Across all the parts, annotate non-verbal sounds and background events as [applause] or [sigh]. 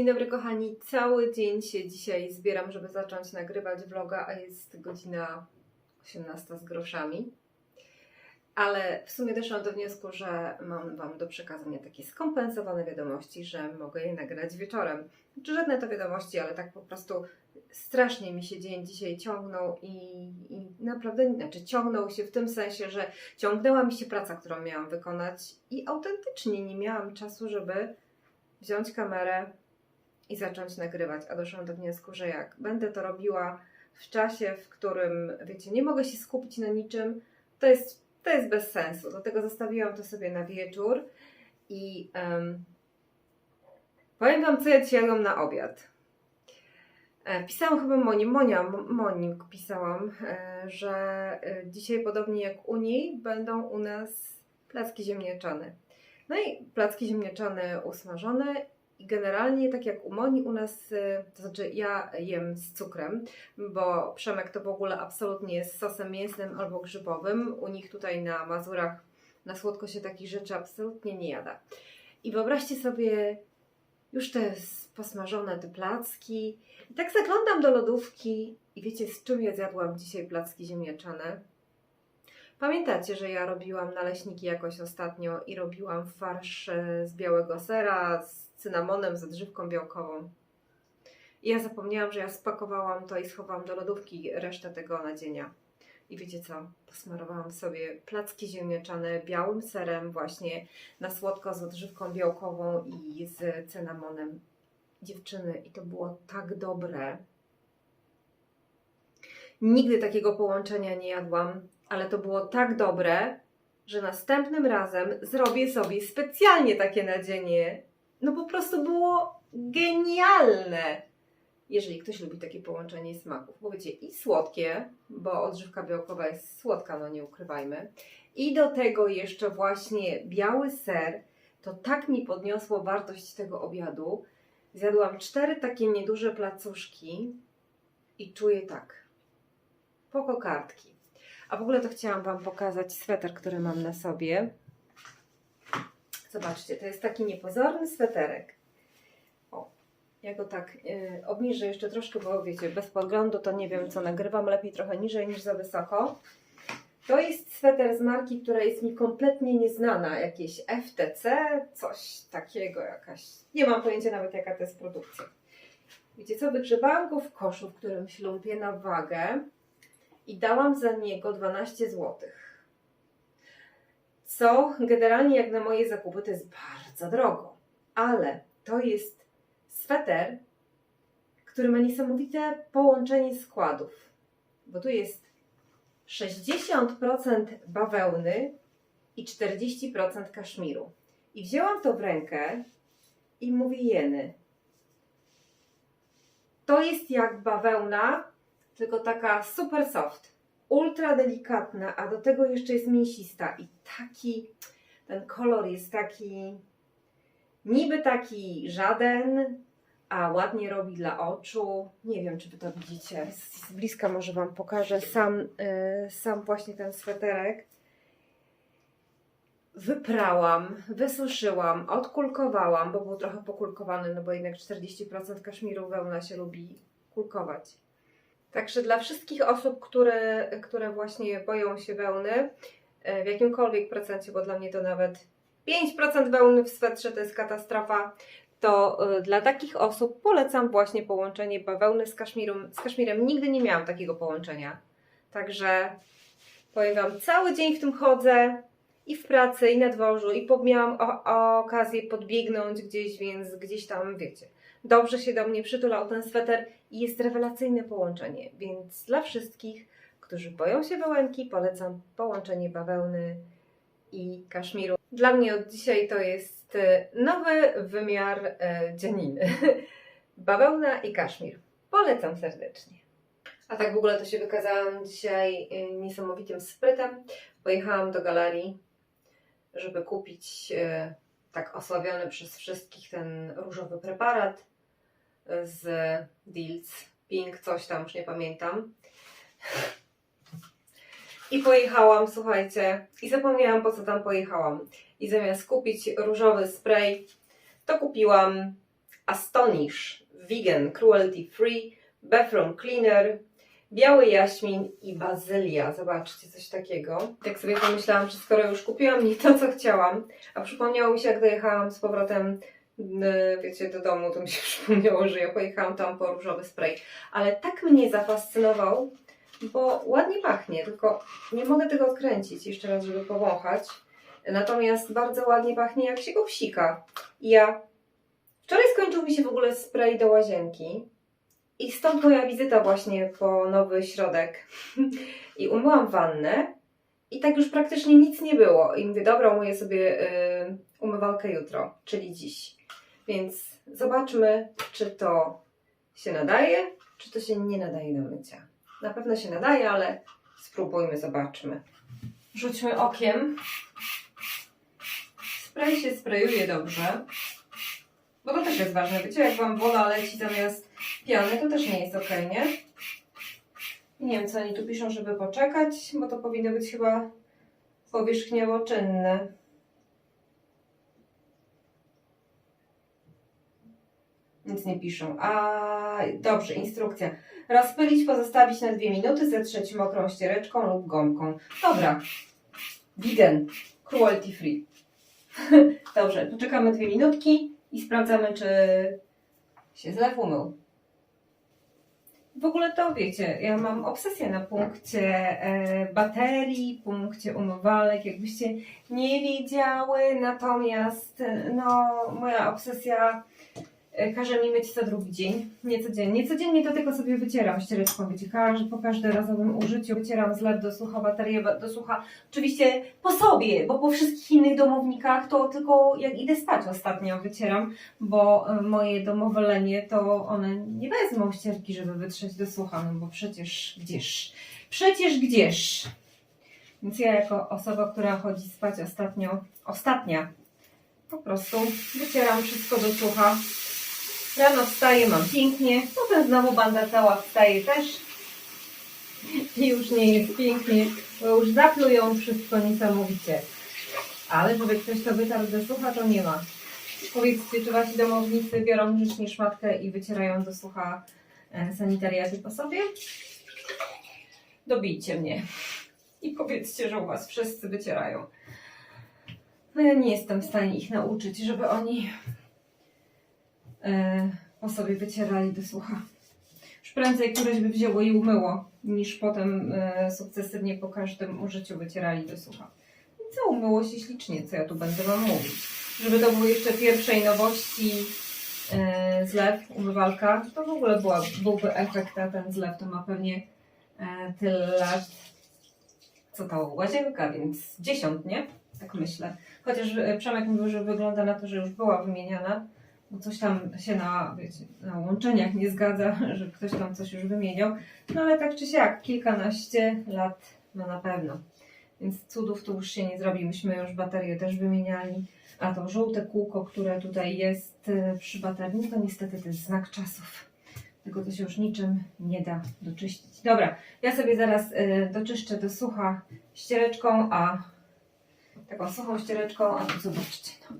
Dzień dobry kochani, cały dzień się dzisiaj zbieram, żeby zacząć nagrywać vloga, a jest godzina 18 z groszami. Ale w sumie doszłam do wniosku, że mam Wam do przekazania takie skompensowane wiadomości, że mogę je nagrać wieczorem. Czy żadne to wiadomości, ale tak po prostu strasznie mi się dzień dzisiaj ciągnął i, i naprawdę, znaczy ciągnął się w tym sensie, że ciągnęła mi się praca, którą miałam wykonać i autentycznie nie miałam czasu, żeby wziąć kamerę i zacząć nagrywać. A doszłam do wniosku, że jak będę to robiła w czasie, w którym, wiecie, nie mogę się skupić na niczym, to jest, to jest bez sensu. Dlatego zostawiłam to sobie na wieczór i em, powiem Wam, co ja dzisiaj jadłam na obiad. E, Pisałam chyba Moni, Monia, Monik pisałam, e, że e, dzisiaj podobnie jak u niej będą u nas placki ziemniaczane. No i placki ziemniaczane usmażone i generalnie tak jak u Moni u nas, e, to znaczy ja jem z cukrem, bo Przemek to w ogóle absolutnie jest sosem mięsnym albo grzybowym. U nich tutaj na Mazurach na słodko się takich rzeczy absolutnie nie jada. I wyobraźcie sobie już te posmażone te placki. I tak zaglądam do lodówki i wiecie z czym ja zjadłam dzisiaj placki ziemniaczane? Pamiętacie, że ja robiłam naleśniki jakoś ostatnio i robiłam farsz z białego sera, z cynamonem, z odżywką białkową. I ja zapomniałam, że ja spakowałam to i schowałam do lodówki resztę tego nadzienia. I wiecie co? Posmarowałam sobie placki ziemniaczane białym serem właśnie na słodko z odżywką białkową i z cynamonem. Dziewczyny, i to było tak dobre. Nigdy takiego połączenia nie jadłam, ale to było tak dobre, że następnym razem zrobię sobie specjalnie takie nadzienie. No po prostu było genialne. Jeżeli ktoś lubi takie połączenie smaków, bo wiecie, i słodkie, bo odżywka białkowa jest słodka, no nie ukrywajmy, i do tego jeszcze właśnie biały ser, to tak mi podniosło wartość tego obiadu. Zjadłam cztery takie nieduże placuszki i czuję tak, po kokardki. A w ogóle to chciałam Wam pokazać sweter, który mam na sobie. Zobaczcie, to jest taki niepozorny sweterek. O, ja go tak y, obniżę jeszcze troszkę, bo wiecie, bez podglądu to nie wiem co nagrywam, lepiej trochę niżej niż za wysoko. To jest sweter z marki, która jest mi kompletnie nieznana, jakieś FTC, coś takiego jakaś. Nie mam pojęcia nawet jaka to jest produkcja. Wiecie co, wygrzebałam go w koszu, w którym śląpię na wagę i dałam za niego 12 zł. Co generalnie jak na moje zakupy to jest bardzo drogo, ale to jest sweter, który ma niesamowite połączenie składów, bo tu jest 60% bawełny i 40% kaszmiru. I wzięłam to w rękę i mówię jeny. To jest jak bawełna, tylko taka super soft, ultra delikatna, a do tego jeszcze jest mięsista i taki, ten kolor jest taki, niby taki żaden, a ładnie robi dla oczu. Nie wiem, czy wy to widzicie. Z, bliska może wam pokażę sam, y, sam właśnie ten sweterek. Wyprałam, wysuszyłam, odkulkowałam, bo był trochę pokulkowany, no bo jednak 40% kaszmiru wełna się lubi kulkować. Także dla wszystkich osób, które, które właśnie boją się wełny, e, w jakimkolwiek procencie, bo dla mnie to nawet 5% wełny w swetrze to jest katastrofa, to e, dla takich osób polecam właśnie połączenie bawełny z kaszmirem. Z kaszmirem nigdy nie miałam takiego połączenia. Także powiem Wam, cały dzień w tym chodzę i w pracy, i na dworzu, i miałam o, o okazję podbiegnąć gdzieś, więc gdzieś tam, wiecie, dobrze się do mnie przytulał ten sweter i jest rewelacyjne połączenie, więc dla wszystkich, którzy boją się wełenki, polecam połączenie bawełny i kaszmiru. Dla mnie od dzisiaj to jest e, nowy wymiar e, dzianiny. [laughs] Bawełna i kaszmir. Polecam serdecznie. A tak w ogóle to się wykazałam dzisiaj e, niesamowitym sprytem. Pojechałam do galerii, żeby kupić e, tak osławiony przez wszystkich ten różowy preparat z Deals. Pink, coś tam, już nie pamiętam. I pojechałam, słuchajcie, i zapomniałam po co tam pojechałam. I zamiast kupić różowy spray, to kupiłam Astonish Vegan Cruelty Free Bathroom Cleaner Biały jaśmin i bazylia. Zobaczcie, coś takiego. Tak sobie pomyślałam, że skoro już kupiłam nie to, co chciałam, a przypomniało mi się, jak dojechałam z powrotem wiecie, do domu, to mi się [laughs] przypomniało, że ja pojechałam tam po różowy spray. Ale tak mnie zafascynował, bo ładnie pachnie, tylko nie mogę tego odkręcić jeszcze raz, żeby powąchać. Natomiast bardzo ładnie pachnie, jak się go psika. Ja... Wczoraj skończył mi się w ogóle spray do łazienki. I stąd moja wizyta właśnie po nowy środek. [laughs] I umyłam wannę. I tak już praktycznie nic nie było. I mówię, dobra, umyję sobie y, umywalkę jutro, czyli dziś. Więc zobaczmy, czy to się nadaje, czy to się nie nadaje do mycia. Na pewno się nadaje, ale spróbujmy, zobaczmy. Rzućmy okiem. Spray się sprayuje dobrze. Bo to też jest ważne. Wiecie, jak Wam woda leci zamiast piany, to też nie jest ok, nie? Nie wiem, co oni tu piszą, żeby poczekać, bo to powinno być chyba powierzchniowo czynne. Nic nie piszą. A dobrze, instrukcja. Rozpylić, pozostawić na dwie minuty, zetrzeć mokrą ściereczką lub gąbką. Dobra. Vegan. Cruelty free. [laughs] Dobrze, poczekamy dwie minutki i sprawdzamy, czy się zlew umył. W ogóle to wiecie, ja mam obsesję na punkcie e, baterii, punkcie umywalek, jakbyście nie wiedziały, natomiast no, moja obsesja każe mi myć co drugi dzień, nie codziennie. Codziennie to tylko sobie wycieram ściereczką, wiecie, każ, po każdorazowym użyciu wycieram zlew do sucha, baterię ba- do sucha. Oczywiście po sobie, bo po wszystkich innych domownikach to tylko jak idę spać ostatnio wycieram, bo e, moje domowe lenie to one nie wezmą ścierki, żeby wytrzeć do sucha, no bo przecież gdzież, przecież gdzież. Więc ja jako osoba, która chodzi spać ostatnio, ostatnia, po prostu wycieram wszystko do sucha. Rano wstaję, mam pięknie, potem znowu banda cała wstaje też i już nie jest pięknie, bo już zaplują wszystko niesamowicie. Ale żeby ktoś to wytarł do sucha, to nie ma. Powiedzcie, czy wasi domownicy biorą grzecznie szmatkę i wycierają do sucha e, sanitariaty po sobie? Dobijcie mnie. I powiedzcie, że u was wszyscy wycierają. No ja nie jestem w stanie ich nauczyć, żeby oni po sobie wycierali do sucha. Już prędzej któreś by wzięło i umyło, niż potem e, sukcesywnie po każdym użyciu wycierali do sucha. I co umyło się ślicznie, co ja tu będę wam mówić. Żeby to był jeszcze pierwszej nowości e, zlew, umywalka, to w ogóle była, byłby efekt, a ten zlew to ma pewnie e, tyle lat, co ta łazienka, więc dziesiąt, nie? Tak myślę. Chociaż e, Przemek mówił, że wygląda na to, że już była wymieniana, bo coś tam się na, wiecie, na łączeniach nie zgadza, [laughs] że ktoś tam coś już wymieniał. No ale tak czy siak, kilkanaście lat ma na pewno. Więc cudów tu już się nie zrobi. Myśmy już baterię też wymieniali. A to żółte kółko, które tutaj jest e, przy baterii, to niestety to jest znak czasów. Tego to się już niczym nie da doczyścić. Dobra, ja sobie zaraz e, doczyszczę do sucha ściereczką, a taką suchą ściereczką, a tu zobaczcie. No.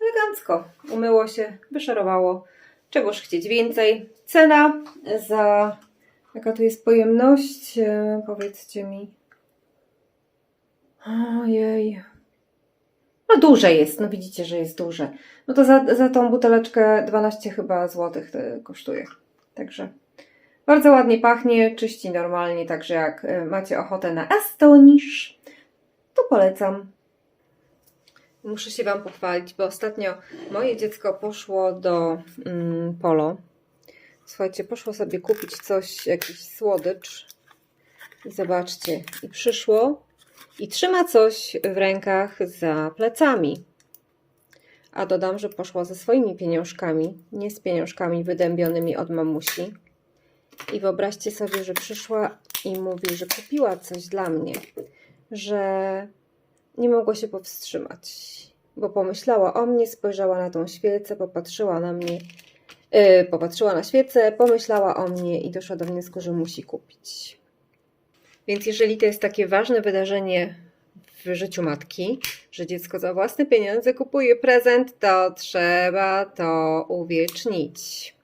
Elegancko. Umyło się, wyszarowało. Czegoż chcieć więcej. Cena za... Jaka tu jest pojemność? E, powiedzcie mi. Ojej. No duże jest, no widzicie, że jest duże. No to za, za tą buteleczkę 12 chyba złotych to kosztuje. Także bardzo ładnie pachnie, czyści normalnie, także jak e, macie ochotę na Astonish, to polecam. Muszę się Wam pochwalić, bo ostatnio moje dziecko poszło do mm, Polo. Słuchajcie, poszło sobie kupić coś, jakiś słodycz. I zobaczcie, i przyszło i trzyma coś w rękach za plecami. A dodam, że poszła ze swoimi pieniążkami, nie z pieniążkami wydębionymi od mamusi. I wyobraźcie sobie, że przyszła i mówi, że kupiła coś dla mnie, że nie mogła się powstrzymać, bo pomyślała o mnie, spojrzała na tą świecę, popatrzyła na mnie, yy, popatrzyła na świecę, pomyślała o mnie i doszła do wniosku, że musi kupić. Więc jeżeli to jest takie ważne wydarzenie w życiu matki, że dziecko za własne pieniądze kupuje prezent, to trzeba to uwiecznić.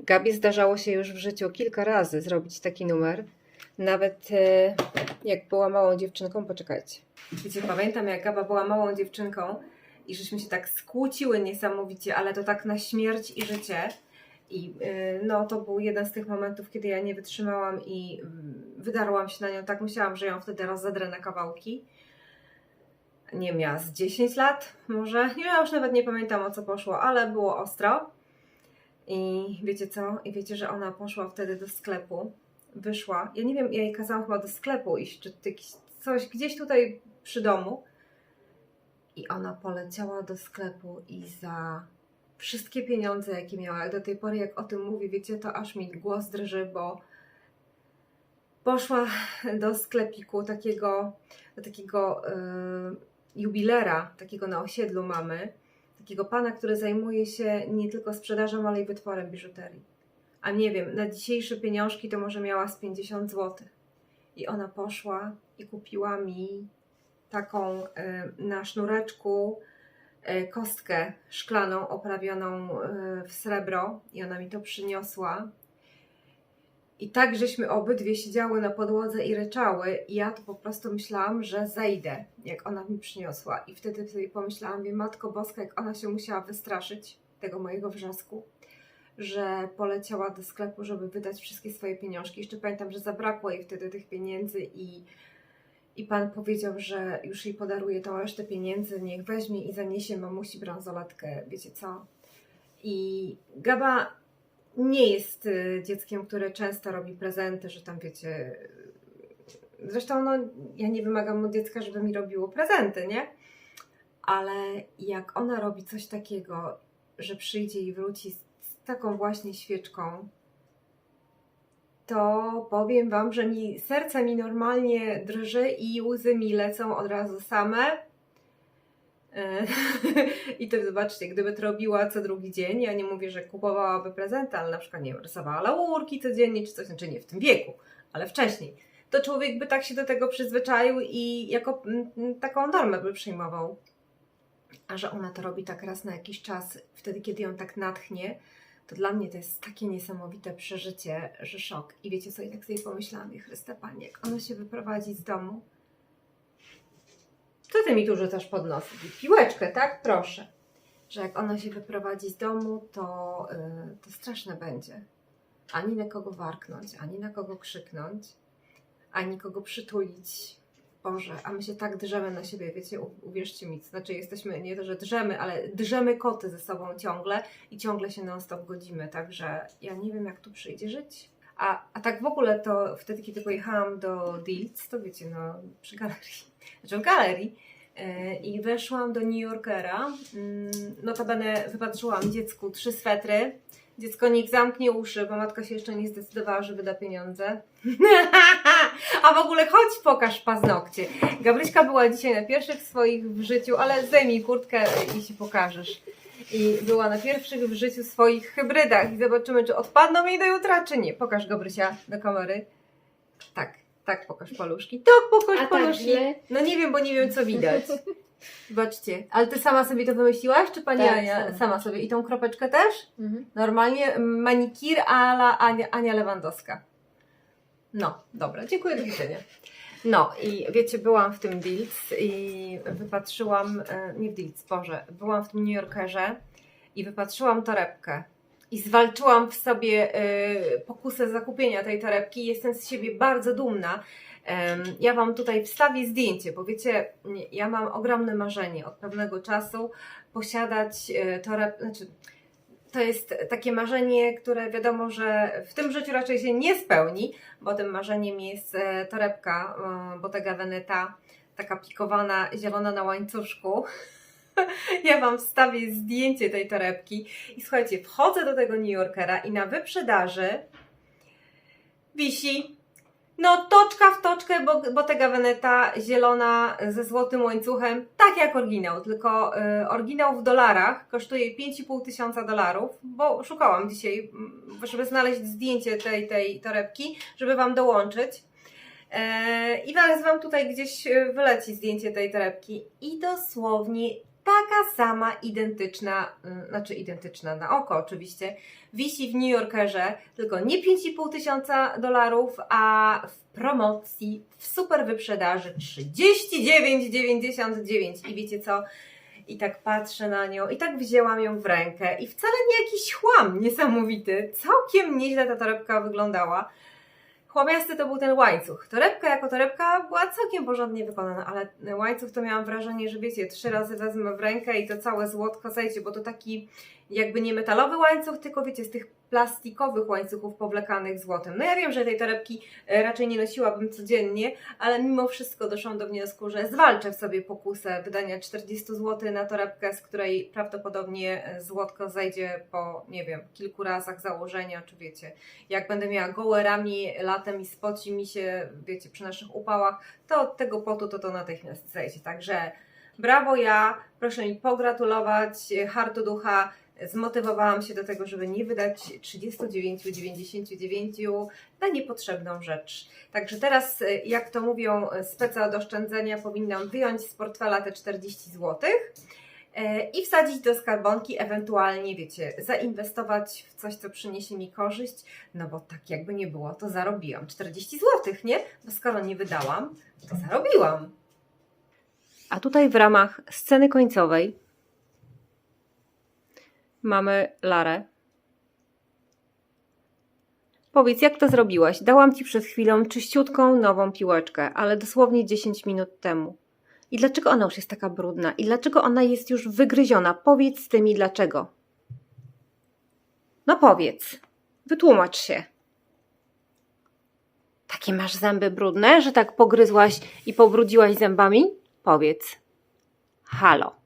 Gabi zdarzało się już w życiu kilka razy zrobić taki numer. Nawet e, jak była małą dziewczynką, poczekajcie. Wiecie, pamiętam jak Gaba była małą dziewczynką i żeśmy się tak skłóciły niesamowicie, ale to tak na śmierć i życie. I y, no, to był jeden z tych momentów, kiedy ja nie wytrzymałam i mm, wydarłam się na nią. Tak myślałam, że ją wtedy rozzedrę na kawałki. Nie miała z 10 lat, może. Nie, ja już nawet nie pamiętam o co poszło, ale było ostro. I wiecie co? I wiecie, że ona poszła wtedy do sklepu. Wyszła. Ja nie wiem, ja jej kazałam chyba do sklepu iść, czy coś gdzieś tutaj przy domu. I ona poleciała do sklepu i za wszystkie pieniądze, jakie miała. Jak do tej pory, jak o tym mówi, wiecie, to aż mi głos drży, bo poszła do sklepiku takiego, takiego yy, jubilera, takiego na osiedlu mamy, takiego pana, który zajmuje się nie tylko sprzedażą, ale i wytworem biżuterii. A nie wiem, na dzisiejsze pieniążki to może miała z 50 zł. I ona poszła i kupiła mi taką y, na sznureczku y, kostkę szklaną oprawioną y, w srebro i ona mi to przyniosła. I tak żeśmy obydwie siedziały na podłodze i ryczały i ja to po prostu myślałam, że zejdę, jak ona mi przyniosła. I wtedy sobie pomyślałam, wie, Matko Boska, jak ona się musiała wystraszyć tego mojego wrzasku, że poleciała do sklepu, żeby wydać wszystkie swoje pieniążki. Jeszcze pamiętam, że zabrakło jej wtedy tych pieniędzy i i pan powiedział, że już jej podaruje tą resztę pieniędzy, niech weźmie i zaniesie mamusi bransoletkę, wiecie co. I Gaba nie jest y, dzieckiem, które często robi prezenty, że tam wiecie. Zresztą, no, ja nie wymagam od dziecka, żeby mi robiło prezenty, nie? Ale jak ona robi coś takiego, że przyjdzie i wróci z, taką właśnie świeczką, to powiem Wam, że mi serce mi normalnie drży i łzy mi lecą od razu same. E, [laughs] I to zobaczcie, gdyby to robiła co drugi dzień, ja nie mówię, że kupowałaby prezenty, ale na przykład nie wiem, rysowała laurki codziennie czy coś, znaczy nie w tym wieku, ale wcześniej, to człowiek by tak się do tego przyzwyczaił i jako mm, taką normę by przyjmował. A że ona to robi tak raz na jakiś czas, wtedy kiedy ją tak natchnie, to dla mnie to jest takie niesamowite przeżycie, że szok. I wiecie co, i tak sobie pomyślałam, i Chryste Panie, jak ona się wyprowadzi z domu, co ty mi tu rzucasz pod nos? Piłeczkę, tak? Proszę. Że jak ona się wyprowadzi z domu, to, yy, to straszne będzie. Ani na kogo warknąć, ani na kogo krzyknąć, ani kogo przytulić. Boże, a my się tak drzemy na siebie, wiecie, uwierzcie mi, znaczy jesteśmy, nie to, że drzemy, ale drzemy koty ze sobą ciągle i ciągle się non-stop godzimy, także ja nie wiem, jak tu przyjdzie żyć. A, a tak w ogóle to wtedy, kiedy pojechałam do Dilc, to wiecie, no przy galerii, [laughs] znaczy w galerii e, i weszłam do New Yorkera, mm, notabene wypatrzyłam dziecku trzy swetry, Dziecko niech zamknie uszy, bo matka się jeszcze nie zdecydowała, że wyda pieniądze. [laughs] A w ogóle chodź, pokaż paznokcie. Gabryśka była dzisiaj na pierwszych swoich w życiu, ale zdejmij kurtkę i się pokażesz. I była na pierwszych w życiu swoich hybrydach i zobaczymy, czy odpadną jej do jutra, czy nie. Pokaż Gabrysia do kamery. Tak, tak pokaż paluszki. Tak, pokaż A tak paluszki. No nie wiem, bo nie wiem, co widać. Zobaczcie, ale ty sama sobie to wymyśliłaś, czy pani Tak, Ania sama. sama sobie? I tą kropeczkę też? Mhm. Normalnie manikir ala Ania, Ania Lewandowska. No, dobra, dziękuję, do widzenia. No i wiecie, byłam w tym Dilc i wypatrzyłam, e, nie w Dilc, Boże, byłam w tym New Yorkerze i wypatrzyłam torebkę. I zwalczyłam w sobie e, pokusę zakupienia tej torebki. Jestem z siebie bardzo dumna. Ja Wam tutaj wstawię zdjęcie, bo wiecie, ja mam ogromne marzenie od pewnego czasu posiadać e, torebkę, znaczy to jest takie marzenie, które wiadomo, że w tym życiu raczej się nie spełni, bo tym marzeniem jest e, torebka e, Bottega Veneta, taka pikowana, zielona na łańcuszku. [laughs] Ja Wam wstawię zdjęcie tej torebki i słuchajcie, wchodzę do tego New Yorkera i na wyprzedaży wisi no toczka w toczkę bo- Bottega Veneta zielona ze złotym łańcuchem, tak jak oryginał, tylko y, oryginał w dolarach kosztuje 5,5 tysiąca dolarów, bo szukałam dzisiaj, mm, żeby znaleźć zdjęcie tej, tej torebki, żeby Wam dołączyć. E, I zaraz Wam tutaj gdzieś e, wyleci zdjęcie tej torebki i dosłownie taka sama, identyczna, y, znaczy identyczna na oko oczywiście, wisi w New Yorkerze, tylko nie 5,5 tysiąca dolarów, a w promocji, w super wyprzedaży 39,99 i wiecie co? I tak patrzę na nią i tak wzięłam ją w rękę i wcale nie jakiś chłam niesamowity, całkiem nieźle ta torebka wyglądała. Chłomiasty to był ten łańcuch. Torebka jako torebka była całkiem porządnie wykonana, ale łańcuch to miałam wrażenie, że wiecie, trzy razy wezmę w rękę i to całe złotko zejdzie, bo to taki jakby nie metalowy łańcuch, tylko wiecie, z tych plastikowych łańcuchów powlekanych złotem. No ja wiem, że tej torebki e, raczej nie nosiłabym codziennie, ale mimo wszystko doszłam do wniosku, że zwalczę w sobie pokusę wydania 40 zł na torebkę, z której prawdopodobnie e, złotko zejdzie po, nie wiem, kilku razach założenia, czy wiecie, jak będę miała gołe ramię latem i spoci mi się, wiecie, przy naszych upałach, to od tego potu to to natychmiast zejdzie. Także brawo ja, proszę mi pogratulować, hartu ducha, zmotywowałam się do tego, żeby nie wydać 39,99 na niepotrzebną rzecz. Także teraz, y, jak to mówią, y, speca od oszczędzenia powinnam wyjąć z portfela te 40 zł i wsadzić do skarbonki, ewentualnie, wiecie, zainwestować w coś, co przyniesie mi korzyść, no bo tak jakby nie było, to zarobiłam 40 zł, nie? Bo skoro nie wydałam, to zarobiłam. A tutaj w ramach sceny końcowej mamy Larę. Powiedz, jak to zrobiłaś? Dałam ci przed chwilą czyściutką, nową piłeczkę, ale dosłownie 10 minut temu. I dlaczego ona już jest taka brudna? I dlaczego ona jest już wygryziona? Powiedz z tymi dlaczego. No powiedz. Wytłumacz się. Takie masz zęby brudne, że tak pogryzłaś i pobrudziłaś zębami? Powiedz. Halo.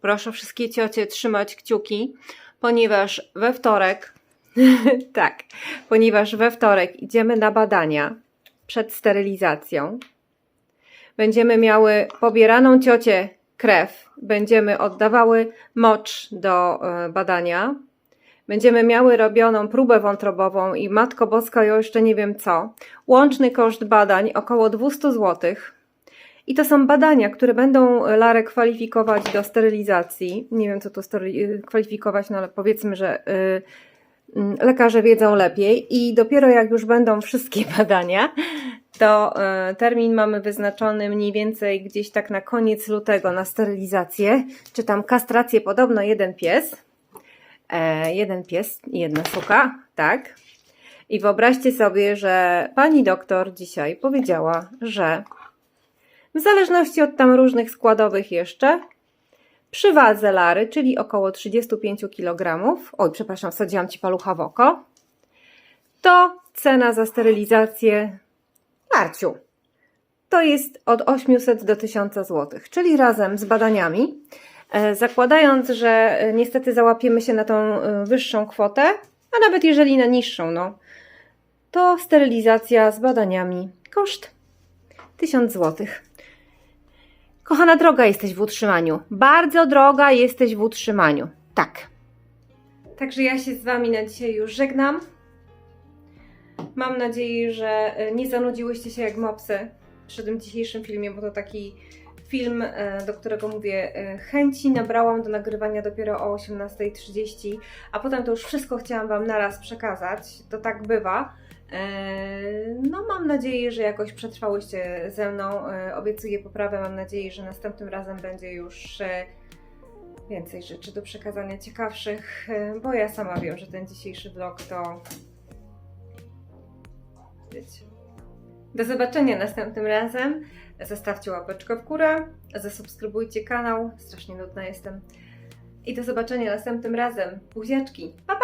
Proszę wszystkie ciocie trzymać kciuki, ponieważ we wtorek, [laughs] tak, ponieważ we wtorek idziemy na badania przed sterylizacją. Będziemy miały pobieraną ciocie krew, będziemy oddawały mocz do e, badania. Będziemy miały robioną próbę wątrobową i matko boska, ja jeszcze nie wiem co. Łączny koszt badań około 200 złotych. I to są badania, które będą Larę kwalifikować do sterylizacji. Nie wiem, co tu stery- kwalifikować, no ale powiedzmy, że mm, lekarze wiedzą lepiej. I dopiero jak już będą wszystkie [laughs] badania, to termin mamy wyznaczony mniej więcej gdzieś tak na koniec lutego na sterylizację, czy tam kastrację, podobno jeden pies. E, jeden pies i jedna suka, tak. I wyobraźcie sobie, że pani doktor dzisiaj powiedziała, że w zależności od tam różnych składowych jeszcze, przy wadze Lary, czyli około 35 kg, oj, przepraszam, wsadziłam Ci palucha w oko, to cena za sterylizację Larciu to jest od 800 do 1000 zł, czyli razem z badaniami, e, zakładając, że e, niestety załapiemy się na tą e, wyższą kwotę, a nawet jeżeli na niższą, no, to sterylizacja z badaniami koszt 1000 złotych. Kochana droga jesteś w utrzymaniu. Bardzo droga jesteś w utrzymaniu. Tak. Także ja się z Wami na dzisiaj już żegnam. Mam nadzieję, że e, nie zanudziłyście się jak mopsy przy tym dzisiejszym filmie, bo to taki film, e, do którego mówię, e, chęci nabrałam do nagrywania dopiero o 18.30, a potem to już wszystko chciałam Wam naraz przekazać. To tak bywa. E, No, mam nadzieję, że jakoś przetrwałyście ze mną. E, Obiecuję poprawę. Mam nadzieję, że następnym razem będzie już e, więcej rzeczy do przekazania ciekawszych, bo ja sama wiem, że ten dzisiejszy vlog to. Wiecie. Do zobaczenia następnym razem. Zostawcie łapeczkę w górę, zasubskrybujcie kanał. Strasznie nudna jestem. I do zobaczenia następnym razem. Buziaczki. Pa, pa!